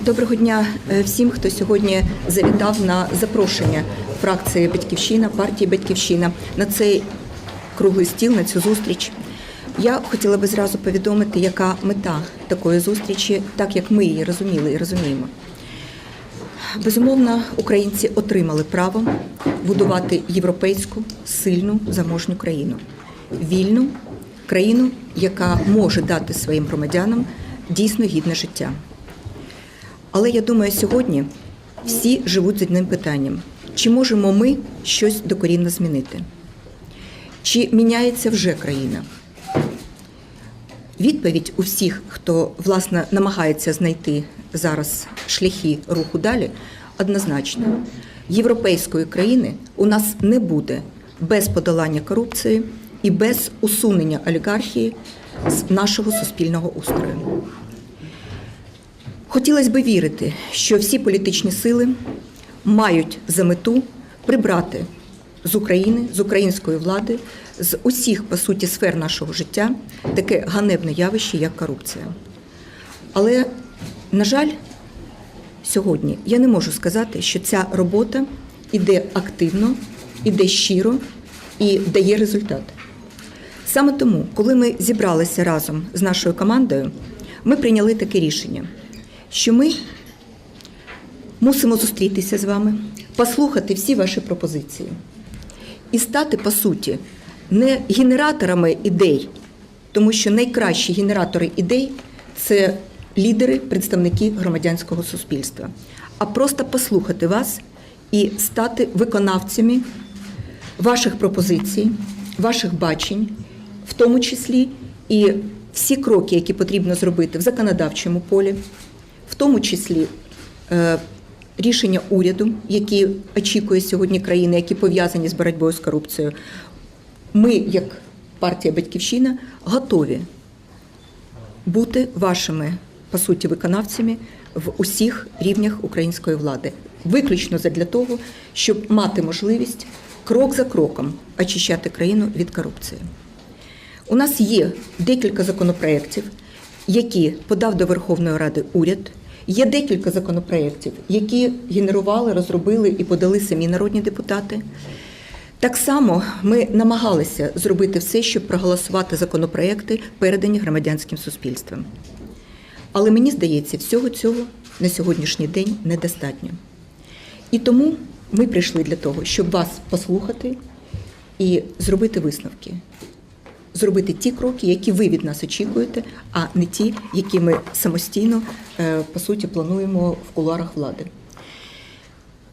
Доброго дня е, всім, хто сьогодні завітав на запрошення фракції Батьківщина, партії Батьківщина на цей круглий стіл, на цю зустріч. Я хотіла би зразу повідомити, яка мета такої зустрічі, так як ми її розуміли і розуміємо. Безумовно, українці отримали право будувати європейську сильну заможню країну, вільну країну, яка може дати своїм громадянам дійсно гідне життя. Але я думаю, сьогодні всі живуть з одним питанням: чи можемо ми щось докорінно змінити? Чи міняється вже країна? Відповідь у всіх, хто власне намагається знайти зараз шляхи руху далі, однозначна. Європейської країни у нас не буде без подолання корупції і без усунення олігархії з нашого суспільного устрою. Хотілося б вірити, що всі політичні сили мають за мету прибрати з України, з української влади, з усіх, по суті, сфер нашого життя таке ганебне явище, як корупція. Але, на жаль, сьогодні я не можу сказати, що ця робота іде активно, іде щиро і дає результат. Саме тому, коли ми зібралися разом з нашою командою, ми прийняли таке рішення, що ми мусимо зустрітися з вами, послухати всі ваші пропозиції і стати, по суті, не генераторами ідей, тому що найкращі генератори ідей це лідери, представники громадянського суспільства, а просто послухати вас і стати виконавцями ваших пропозицій, ваших бачень, в тому числі і всі кроки, які потрібно зробити в законодавчому полі, тому числі е, рішення уряду, які очікує сьогодні країни, які пов'язані з боротьбою з корупцією. Ми, як партія Батьківщина, готові бути вашими по суті виконавцями в усіх рівнях української влади, виключно для того, щоб мати можливість крок за кроком очищати країну від корупції. У нас є декілька законопроєктів, які подав до Верховної Ради уряд. Є декілька законопроєктів, які генерували, розробили і подали самі народні депутати. Так само ми намагалися зробити все, щоб проголосувати законопроекти, передані громадянським суспільством. Але мені здається, всього цього на сьогоднішній день недостатньо. І тому ми прийшли для того, щоб вас послухати і зробити висновки, зробити ті кроки, які ви від нас очікуєте, а не ті, які ми самостійно, е, по суті, плануємо в кулуарах влади.